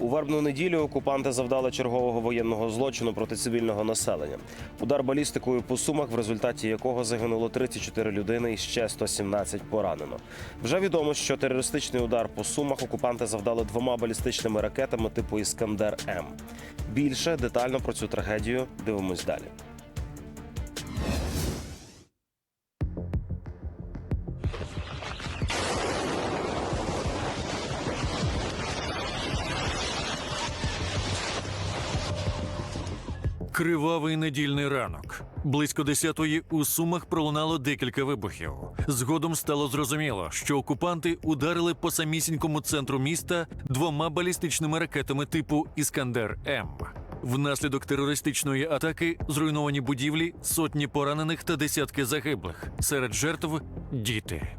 У вербну неділю окупанти завдали чергового воєнного злочину проти цивільного населення. Удар балістикою по сумах, в результаті якого загинуло 34 людини і ще 117 поранено. Вже відомо, що терористичний удар по сумах окупанти завдали двома балістичними ракетами типу Іскандер М. Більше детально про цю трагедію дивимось далі. Кривавий недільний ранок. Близько десятої у Сумах пролунало декілька вибухів. Згодом стало зрозуміло, що окупанти ударили по самісінькому центру міста двома балістичними ракетами типу Іскандер М. Внаслідок терористичної атаки зруйновані будівлі, сотні поранених та десятки загиблих. Серед жертв діти.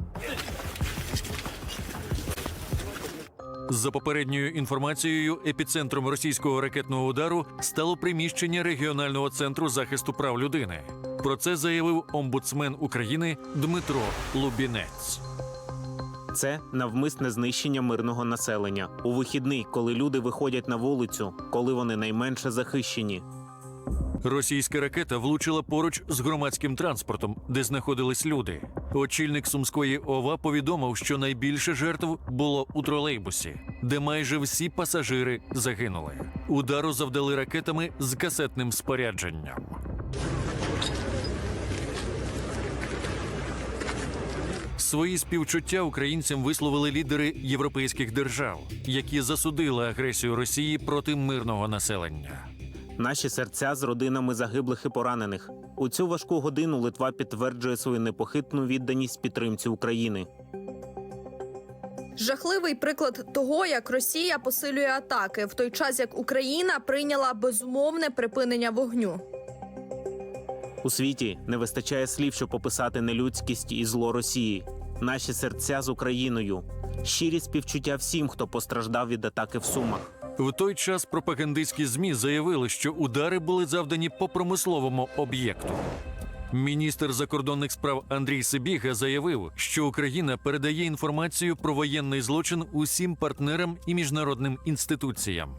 За попередньою інформацією, епіцентром російського ракетного удару стало приміщення регіонального центру захисту прав людини. Про це заявив омбудсмен України Дмитро Лубінець. Це навмисне знищення мирного населення у вихідний, коли люди виходять на вулицю, коли вони найменше захищені. Російська ракета влучила поруч з громадським транспортом, де знаходились люди. Очільник сумської ОВА повідомив, що найбільше жертв було у тролейбусі, де майже всі пасажири загинули. Удару завдали ракетами з касетним спорядженням. Свої співчуття українцям висловили лідери європейських держав, які засудили агресію Росії проти мирного населення. Наші серця з родинами загиблих і поранених. У цю важку годину Литва підтверджує свою непохитну відданість підтримці України. Жахливий приклад того, як Росія посилює атаки, в той час як Україна прийняла безумовне припинення вогню. У світі не вистачає слів, щоб описати нелюдськість і зло Росії. Наші серця з Україною. Щирі співчуття всім, хто постраждав від атаки в Сумах. В той час пропагандистські змі заявили, що удари були завдані по промисловому об'єкту. Міністр закордонних справ Андрій Сибіга заявив, що Україна передає інформацію про воєнний злочин усім партнерам і міжнародним інституціям.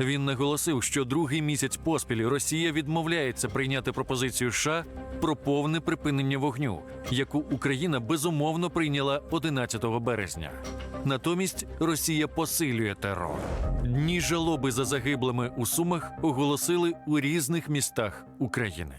Він наголосив, що другий місяць поспіль Росія відмовляється прийняти пропозицію США про повне припинення вогню, яку Україна безумовно прийняла 11 березня. Натомість Росія посилює терор. Дні жалоби за загиблими у Сумах оголосили у різних містах України.